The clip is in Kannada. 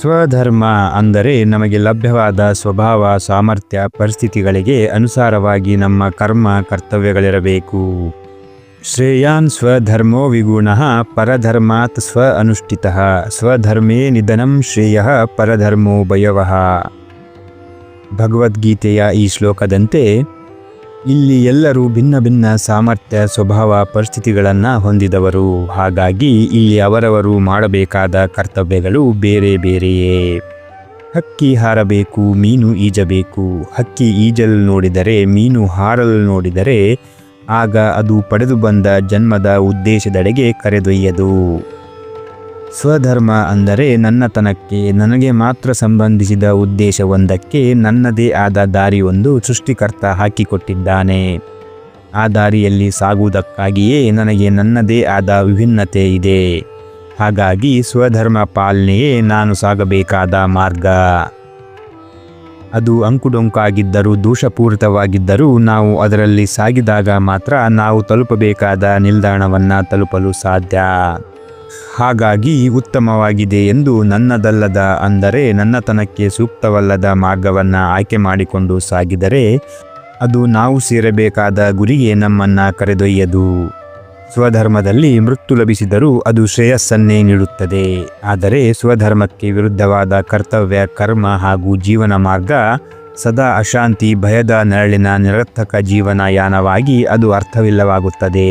ಸ್ವಧರ್ಮ ಅಂದರೆ ನಮಗೆ ಲಭ್ಯವಾದ ಸ್ವಭಾವ, ಸಾಮರ್ಥ್ಯ, ಪರಿಸ್ಥಿತಿಗಳಿಗೆ ಅನುಸಾರವಾಗಿ ನಮ್ಮ ಕರ್ಮ, ಕರ್ತವ್ಯಗಳಿರಬೇಕು. ಶ್ರೇಯಾನ್ ಸ್ವಧರ್ಮೋ ವಿಗುಣ ಪರಧರ್ಮಾತ್ ಸ್ವ ಅನುಷ್ಠಿತ. ಸ್ವಧರ್ಮೇ ನಿಧನಂ ಶ್ರೇಯ ಪರಧರ್ಮೋ ಭಯವಃ ಭಗವದ್ಗೀತೆಯ ಈ ಶ್ಲೋಕದಂತೆ ಇಲ್ಲಿ ಎಲ್ಲರೂ ಭಿನ್ನ ಭಿನ್ನ ಸಾಮರ್ಥ್ಯ, ಸ್ವಭಾವ, ಪರಿಸ್ಥಿತಿಗಳನ್ನು ಹೊಂದಿದವರು. ಹಾಗಾಗಿ ಇಲ್ಲಿ ಅವರವರು ಮಾಡಬೇಕಾದ ಕರ್ತವ್ಯಗಳು ಬೇರೆ ಬೇರೆಯೇ. ಹಕ್ಕಿ ಹಾರಬೇಕು, ಮೀನು ಈಜಬೇಕು. ಹಕ್ಕಿ ಈಜಲು ನೋಡಿದರೆ, ಮೀನು ಹಾರಲು ನೋಡಿದರೆ, ಆಗ ಅದು ಪಡೆದು ಬಂದ ಜನ್ಮದ ಉದ್ದೇಶದೆಡೆಗೆ ಕರೆದೊಯ್ಯದು. ಸ್ವಧರ್ಮ ಅಂದರೆ ನನ್ನತನಕ್ಕೆ, ನನಗೆ ಮಾತ್ರ ಸಂಬಂಧಿಸಿದ ಉದ್ದೇಶವೊಂದಕ್ಕೆ ನನ್ನದೇ ಆದ ದಾರಿಯೊಂದು ಸೃಷ್ಟಿಕರ್ತ ಹಾಕಿಕೊಟ್ಟಿದ್ದಾನೆ. ಆ ದಾರಿಯಲ್ಲಿ ಸಾಗುವುದಕ್ಕಾಗಿಯೇ ನನಗೆ ನನ್ನದೇ ಆದ ವಿಭಿನ್ನತೆ ಇದೆ. ಹಾಗಾಗಿ ಸ್ವಧರ್ಮ ಪಾಲನೆಯೇ ನಾನು ಸಾಗಬೇಕಾದ ಮಾರ್ಗ. ಅದು ಅಂಕುಡೊಂಕಾಗಿದ್ದರೂ ದೋಷಪೂರಿತವಾಗಿದ್ದರೂ ನಾವು ಅದರಲ್ಲಿ ಸಾಗಿದಾಗ ಮಾತ್ರ ನಾವು ತಲುಪಬೇಕಾದ ನಿಲ್ದಾಣವನ್ನು ತಲುಪಲು ಸಾಧ್ಯ. ಹಾಗಾಗಿ ಉತ್ತಮವಾಗಿದೆ ಎಂದು ನನ್ನದಲ್ಲದ ಅಂದರೆ ನನ್ನತನಕ್ಕೆ ಸೂಕ್ತವಲ್ಲದ ಮಾರ್ಗವನ್ನು ಆಯ್ಕೆ ಮಾಡಿಕೊಂಡು ಸಾಗಿದರೆ ಅದು ನಾವು ಸೇರಬೇಕಾದ ಗುರಿಗೆ ನಮ್ಮನ್ನು ಕರೆದೊಯ್ಯದು. ಸ್ವಧರ್ಮದಲ್ಲಿ ಮೃತ್ಯು ಲಭಿಸಿದರೂ ಅದು ಶ್ರೇಯಸ್ಸನ್ನೇ ನೀಡುತ್ತದೆ. ಆದರೆ ಸ್ವಧರ್ಮಕ್ಕೆ ವಿರುದ್ಧವಾದ ಕರ್ತವ್ಯ, ಕರ್ಮ ಹಾಗೂ ಜೀವನ ಮಾರ್ಗ ಸದಾ ಅಶಾಂತಿ, ಭಯದ ನೆರಳಿನ ನಿರರ್ಥಕ ಜೀವನಯಾನವಾಗಿ ಅದು ಅರ್ಥವಿಲ್ಲವಾಗುತ್ತದೆ.